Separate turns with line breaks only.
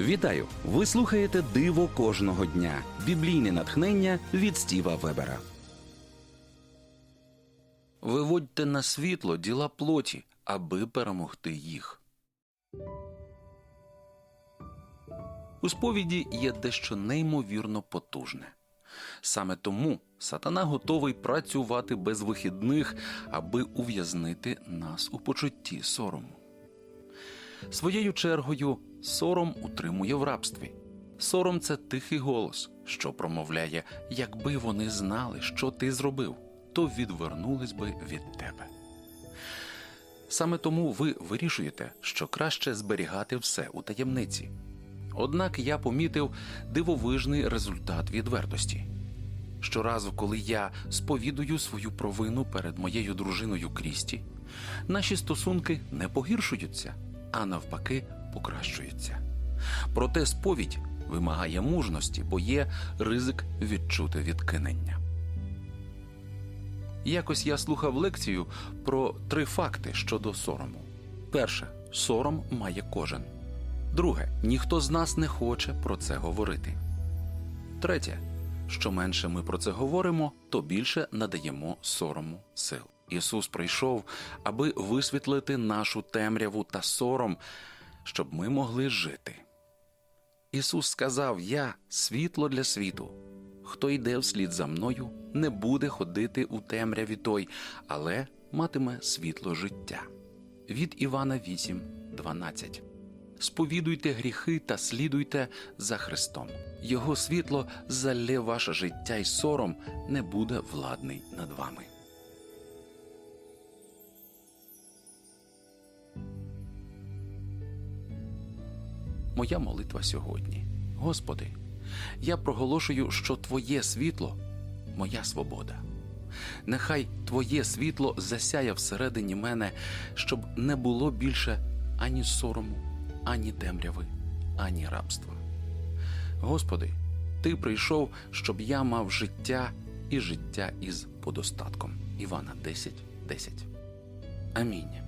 Вітаю! Ви слухаєте Диво кожного дня. Біблійне натхнення від Стіва Вебера. Виводьте на світло діла плоті, аби перемогти їх. У сповіді є дещо неймовірно потужне. Саме тому сатана готовий працювати без вихідних, аби ув'язнити нас у почутті сорому. Своєю чергою сором утримує в рабстві. Сором це тихий голос, що промовляє, якби вони знали, що ти зробив, то відвернулись би від тебе. Саме тому ви вирішуєте, що краще зберігати все у таємниці. Однак я помітив дивовижний результат відвертості. Щоразу, коли я сповідую свою провину перед моєю дружиною Крісті, наші стосунки не погіршуються, а навпаки, покращуються. Проте сповідь вимагає мужності, бо є ризик відчути відкинення. Якось я слухав лекцію про три факти щодо сорому. Перше, сором має кожен. Друге, ніхто з нас не хоче про це говорити. Третє, що менше ми про це говоримо, то більше надаємо сорому сил. Ісус прийшов, аби висвітлити нашу темряву та сором, щоб ми могли жити. Ісус сказав: Я світло для світу. Хто йде вслід за мною, не буде ходити у темряві той, але матиме світло життя. Від Івана 8, 12. Сповідуйте гріхи та слідуйте за Христом. Його світло залє ваше життя, і сором не буде владний над вами. Моя молитва сьогодні. Господи, я проголошую, що Твоє світло моя свобода. Нехай Твоє світло засяє всередині мене, щоб не було більше ані сорому, ані темряви, ані рабства. Господи, Ти прийшов, щоб я мав життя і життя із подостатком. Івана 10, 10. Амінь.